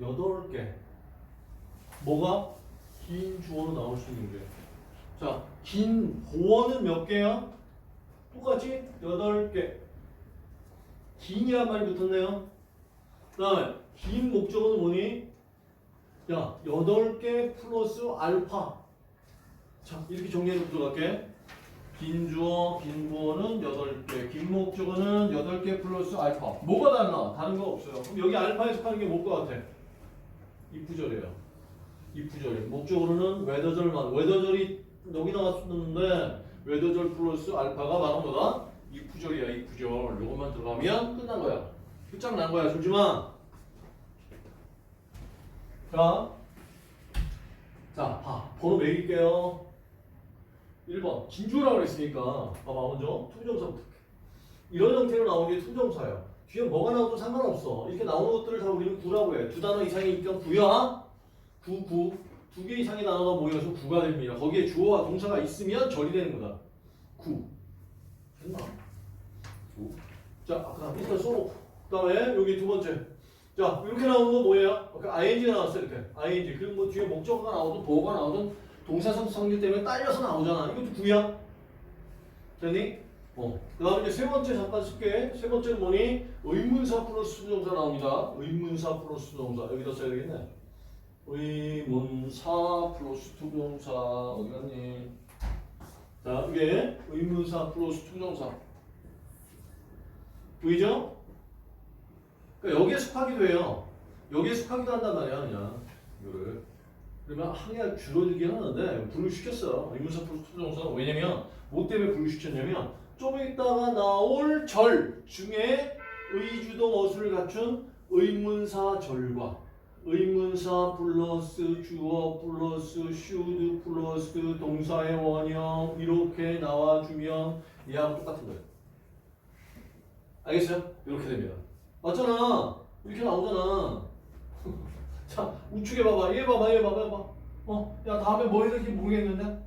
여덟 개. 뭐가 긴 주어로 나올 수 있는 게. 자, 긴 보어는 몇 개야? 똑같이 여덟 개. 긴이란 말이 붙었네요. 그다음 긴 목적어는 뭐니? 야, 여덟 개 플러스 알파. 자, 이렇게 정리해서 들어갈게. 긴 주어, 긴 부어는 8개, 긴 목적어는 8개 플러스 알파. 뭐가 달라? 다른 거 없어요. 그럼 여기 알파에 속하는 게 뭘것 같아? 이프절이에요. 이프절이에요. 목적어로는 외더절만. 외더절이 여기 나왔었는데 외더절 플러스 알파가 바로 뭐다? 이프절이야, 이프절. 요것만 들어가면 끝난 거야. 끝장난 거야, 솔지만. 자, 자, 봐. 번호 매길게요. 1번 진주라고 그랬으니까. 봐봐 먼저. 투정사부터 이런 형태로 나오는 게 투정사예요. 뒤에 뭐가 나와도 상관없어. 이렇게 나오는 것들을 다 우리는 구라고 해 두 단어 이상이니까 구야? 구, 구. 두 개 이상의 단어가 모여서 구가 됩니다. 거기에 주어와 동사가 있으면 절이 되는 거다. 구. 됐나? 구. 자 아까 일단 써놓고. 그 다음에 여기 두 번째. 자 이렇게 나오는 건 뭐예요? ING가 나왔어요 이렇게. ING. 그리고 뭐 뒤에 목적어가 나오든 보어가 나오든 동사선 성질 때문에 딸려서 나오잖아. 이것도 구야. 됐니? 어. 그 다음에 이제 세 번째 잠깐 쓸게. 세 번째는 뭐니? 의문사 플러스 수동사 나옵니다. 의문사 플러스 수동사. 여기다 써야 되겠네. 의문사 플러스 투동사. 어디 갔니? 자, 이게 의문사 플러스 투동사. 보이죠? 그러니까 여기에 속하기도 해요. 여기에 속하기도 한단 말이야, 그냥. 이거를. 그러면 항해가 줄어들긴 하는데 분류시켰어요. 의문사 플러스 투정사는 왜냐면 뭐 때문에 분류시켰냐면 좀 있다가 나올 절 중에 의주동 어수를 갖춘 의문사 절과 의문사 플러스 주어 플러스 슈드 플러스 동사의 원형 이렇게 나와주면 얘하고 똑같은 거예요. 알겠어요? 이렇게 됩니다. 맞잖아. 이렇게 나오잖아. 자, 우측에 봐봐. 얘 봐봐, 얘 봐봐, 얘 봐. 어, 야, 다음에 뭐 해야 될지 모르겠는데?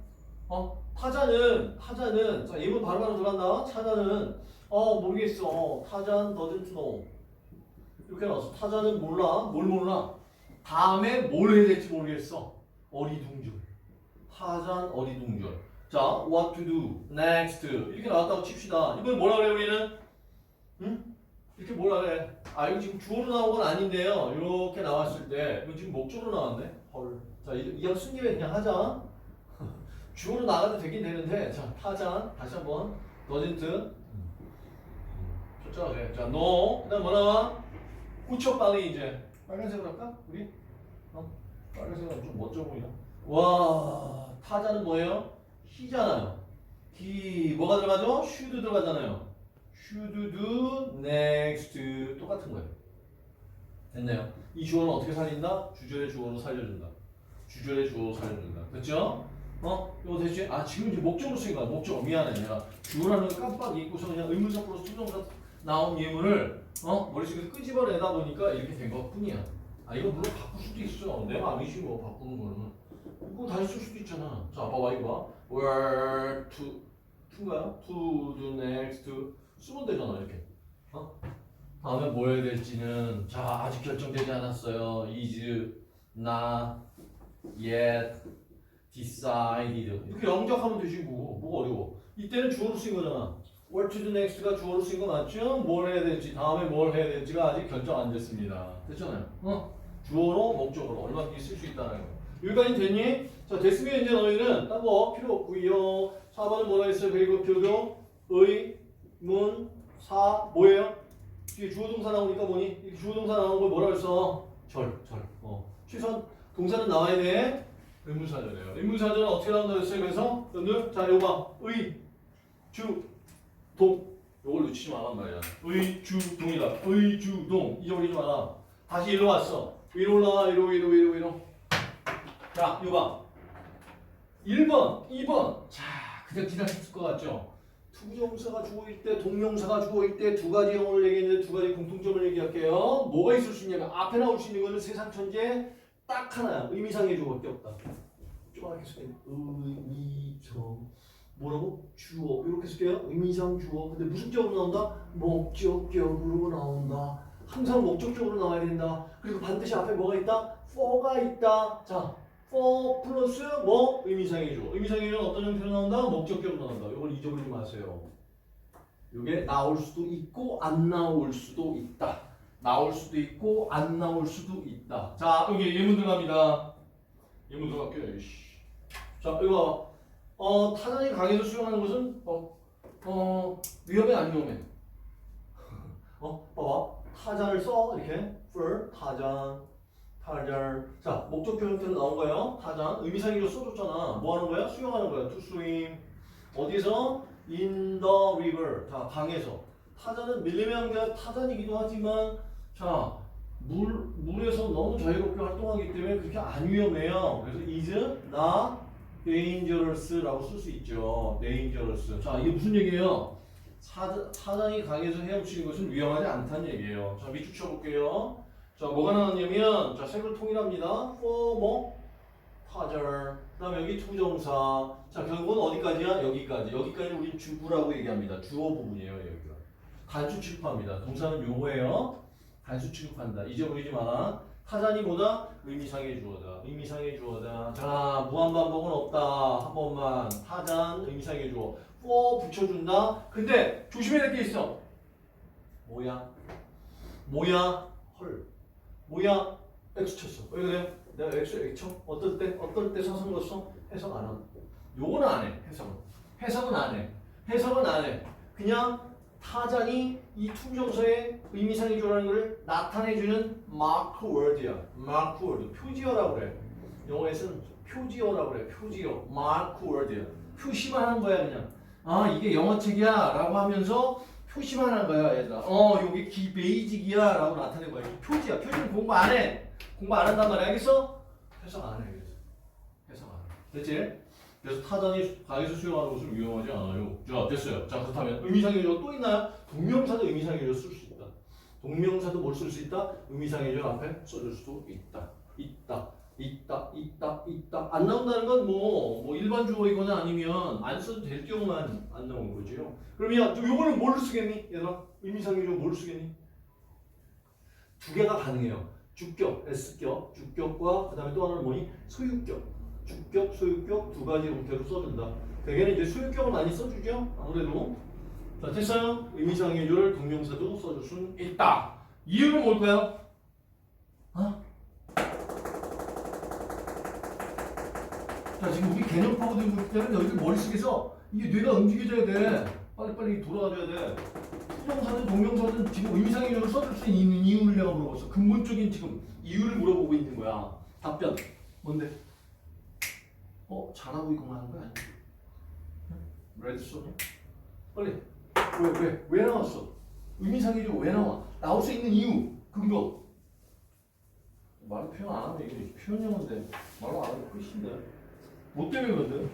어, 타자는, 타자는, 자, 예문 바로바로 들어간다. 타자는, 어, 모르겠어. 어, 타자는 doesn't. 이렇게 나왔어. 타자는 몰라. 뭘 몰라? 다음에 뭘 해야 될지 모르겠어. 어리둥절. 타자는 어리둥절. 자, what to do, next. 이렇게 나왔다고 칩시다. 이건 뭐라 그래, 우리는? 응? 이렇게 뭐라 그래? 아 이거 지금 주어로 나온 건 아닌데요. 이렇게 나왔을 때 이거 지금 목적으로 나왔네. 헐. 자 이왕 쓴 김에 그냥 하자. 주어로 나가도 되긴 되는데 자 타자 다시 한번 doesn't 쫓아가 자 no 그다음 뭐 나와? 꾸쳐 빨리 이제 빨간색으로 할까? 우리? 어? 빨간색은 좀 멋져 보이나? 와 타자는 뭐예요? 히잖아요. 히 뭐가 들어가죠? 슈드 들어가잖아요. Should do next 똑같은 거예요. 됐나요? 이 주어는 어떻게 살린다? 주절의 주어로 살려준다. 주절의 주어로 살려준다. 됐죠? 어? 이거 됐지? 아 지금 이제 목적으로 쓰인 거야. 목적 미안해 내가 주어라는 걸 깜빡 잊고서 그냥 의문사 플러스 투정사 나온 예문을 어 머릿속에서 끄집어내다 보니까 이렇게 된 것뿐이야. 아 이거 물론 바꿀 수도 있어. 내 마음이지 뭐 바꾸는 거는. 이거 다시 쓸 수도 있잖아. 자 봐봐 이거 봐. where to to인가요? to the next 쓰면 되잖아 이렇게. 어? 다음에 뭐 해야 될지는 자 아직 결정되지 않았어요. is not yet decided 이렇게 영작하면 되지 뭐. 뭐가 어려워. 이때는 주어로 쓰인 거잖아. What to the next가 주어로 쓰인 거 맞죠? 뭘 해야 될지 다음에 뭘 해야 될지가 아직 결정 안 됐습니다. 됐잖아요. 어? 주어로 목적으로. 얼마든지 쓸 수 있다는 거. 여기까지 됐니? 자 됐으면 이제 너희는 딴 거 필요 없고요. 4번은 뭐라 했어요? 그리고 표도 의 문, 사, 뭐예요? 뒤에 주어 동사 나오니까 뭐니? 이 주어 동사 나오는 걸 뭐라 했어? 절, 절. 어. 최소한 동사는 나와야 돼. 의문사절이에요. 의문사절은 어떻게 나온다 했어요? 그래서 여러분들 자, 요거 봐. 의, 주, 동. 요걸 놓치지 말란 말이야. 의, 주, 동이다. 의, 주, 동. 잊어버리지 마라. 다시 일로 왔어. 위로 올라가. 위로, 위로, 위로, 위로. 자, 요거 봐. 1번, 2번. 자, 그냥 지나쳤을 것 같죠? 투부정사가 주어일 때, 동명사가 주어일 때 두 가지 영어를 얘기했는데 두 가지 공통점을 얘기할게요. 뭐가 있을 수 있냐면 앞에 나올 수 있는 거는 세상 천지에 딱 하나야. 의미상의 주어밖에 없다. 쪼그랗게 쓸게요. 의미상 뭐라고? 주어 이렇게 쓸게요. 의미상 주어. 근데 무슨 적으로 나온다? 목적격으로 나온다. 항상 목적적으로 나와야 된다. 그리고 반드시 앞에 뭐가 있다? for가 있다. 자, for 플러스 뭐 의미상이죠. 의미상이면 어떤 형태로 나온다? 목적격 나온다. 이걸 잊어버리지 마세요. 이게 나올 수도 있고 안 나올 수도 있다. 나올 수도 있고 안 나올 수도 있다. 자 여기 예문 들어갑니다. 예문 들어갈게요. 자 이거 어, 타자이 강의에서 수용하는 것은 어, 어 위험해 안 위험해? 어 봐봐 타자를 써 이렇게 f 타자 타절. 자, 목적표 형태로 나온 거예요. 가장 의미상의로 써줬잖아. 뭐 하는 거야? 수영하는 거야. To swim. 어디서? In the river. 자, 강에서. 타자는 밀리면 그냥 타잔이기도 하지만, 자, 물, 물에서 너무 자유롭게 활동하기 때문에 그렇게 안 위험해요. 그래서 is not dangerous라고 쓸 수 있죠. dangerous. 자, 이게 무슨 얘기예요? 사자, 사장이 강에서 헤엄치는 것은 위험하지 않다는 얘기예요. 자, 밑줄 쳐볼게요. 자, 뭐가 나왔냐면, 자, 색을 통일합니다. for 뭐? 타절. 그 다음에 여기 투정사. 자, 결국은 어디까지야? 여기까지. 여기까지 우리 주구라고 얘기합니다. 주어 부분이에요, 여기가. 단수 취급합니다. 동사는 요거예요. 단수 취급한다. 잊어버리지 마라. 타잔이 뭐다? 의미상의 주어다. 의미상의 주어다. 자, 무한반복은 없다. 한 번만. 타잔, 의미상의 주어. for 붙여준다. 근데 조심해야 될 게 있어. 뭐야? 뭐야? 헐. 뭐야? X 쳤어. 왜 그래? 내가 X, X 쳐? 어떨 때? 어떨 때 넣었어? 해석 안 하고. 요거는 안 해. 해석은. 해석은 안 해. 해석은 안 해. 그냥 타잔이 이 투정서의 의미상의 주라는 것을 나타내주는 마크 월드야. 마크 월드. 표지어라고 그래. 영어에서는 표지어라고 그래. 표지어. 마크 월드야. 표시만 하는 거야 그냥. 아 이게 영어책이야 라고 하면서 표시만 하는 거야 얘들아. 어 여기 기 베이직이야 라고 나타낸 거야. 표지야. 표지는 공부 안 해. 공부 안 한단 말이야. 알겠어? 해석 안 해. 그래서. 해석 안 해. 됐지? 그래서 타잔이 강에서 수용하는 것은 위험하지 않아요. 자, 됐어요. 자, 그렇다면 의미상의 조또 있나요? 동명사도 의미상의 조 쓸수 있다. 동명사도 뭘 쓸 수 있다? 의미상의 조 앞에 써줄 수도 있다. 있다. 있다. 있다. 있다. 안 나온다는 건 뭐, 뭐 일반 주어이거나 아니면 안 써도 될 경우만 안 나오는 거죠. 그러면 또 요거는 뭘로 쓰겠니? 얘들아? 의미상의 조뭘 쓰겠니? 두 개가 가능해요. 주격, S격, 주격과 그 다음에 또 하나는 뭐니? 소유격. 주격, 소유격 두 가지 형태로 써준다. 대개는 이제 소유격을 많이 써주죠. 아무래도. 자, 됐어요? 의미상의 조를 동명사도 써줄 수 있다. 이유는 뭘까요? 어? 자, 지금 우리 개념 파고들고 있기 때문에 여기 머릿속에서 이게 뇌가 움직여져야 돼. 빨리빨리 돌아가줘야 돼. 투정사든 동명사든 지금 의미상의 조를 써줄 수 있는 이유를 내가 물어봤어. 근본적인 지금 이유를 물어보고 있는 거야. 답변. 뭔데? 어 잘하고 있구나 하는 거야? 레드소냐? 빨리 왜 왜 왜 나왔어? 의미상이죠 왜 나와? 나올 수 있는 이유 근거 말로 표현 안 하면 이게 표현 영어인데 말로 안 하면 훨씬데 뭐 때문에 그런데?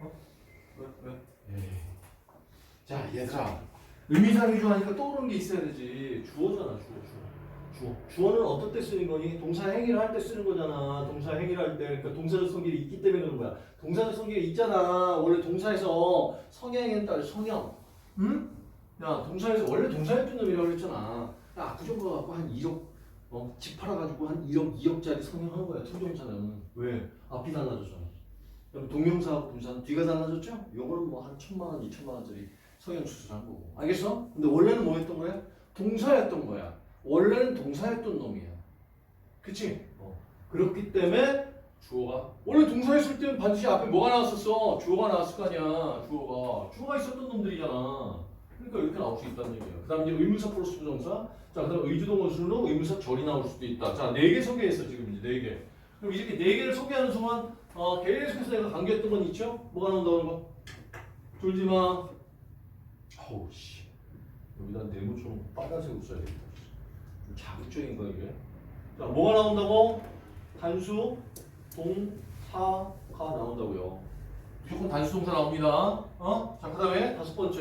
어? 왜 왜? 에이. 자 얘들아 의미상이죠 하니까 떠오르는 게 있어야 되지 주어잖아 주어 주어 주어. 주어는 어떨 때 쓰는 거니? 동사 행위를 할 때 쓰는 거잖아. 동사 행위를 할 때. 그러니까 동사적 성질이 있기 때문에 그런 거야. 동사적 성질이 있잖아. 원래 동사에서 성향에 따라 성형. 응? 야, 동사에서 원래 동사였던 놈이라고 그랬잖아. 야, 압구정거 갖고 한 1억, 어, 집 팔아가지고 한 1억, 2억짜리 성형한 거야. 투정사는. 왜? 앞이 달라졌잖아. 그럼 동명사하고 분사는 뒤가 달라졌죠? 요거는 뭐 한 천만 원, 이천만 원짜리 성형 수술한 거고. 알겠어? 근데 원래는 뭐였던 거야? 동사였던 거야. 원래는 동사였던 놈이야. 그치? 어. 그렇기 때문에 주어가 원래 동사였을 때는 반드시 앞에 뭐가 나왔었어? 주어가 나왔을 거 아니야. 주어가 주어가 있었던 놈들이잖아. 그러니까 이렇게 나올 수 있다는 얘기야. 그다음 이제 의문사 플러스 부정사. 자, 그 다음 의주동 원수로 의문사 절이 나올 수도 있다. 자, 네 개 소개했어 지금 이제 네 개. 그럼 이렇게 네 개를 소개하는 순간 어, 계속해서 내가 강조했던 건 있죠? 뭐가 나온다는 거? 졸지 마. 어우 씨. 여기다 네모처럼 빨간색으로 써야겠다. 좀 자극적인 거야 이게. 자, 뭐가 나온다고? 단수, 동 사가 나온다고요. 무조건 단수 동사 나옵니다. 어? 자, 그 다음에 다섯 번째.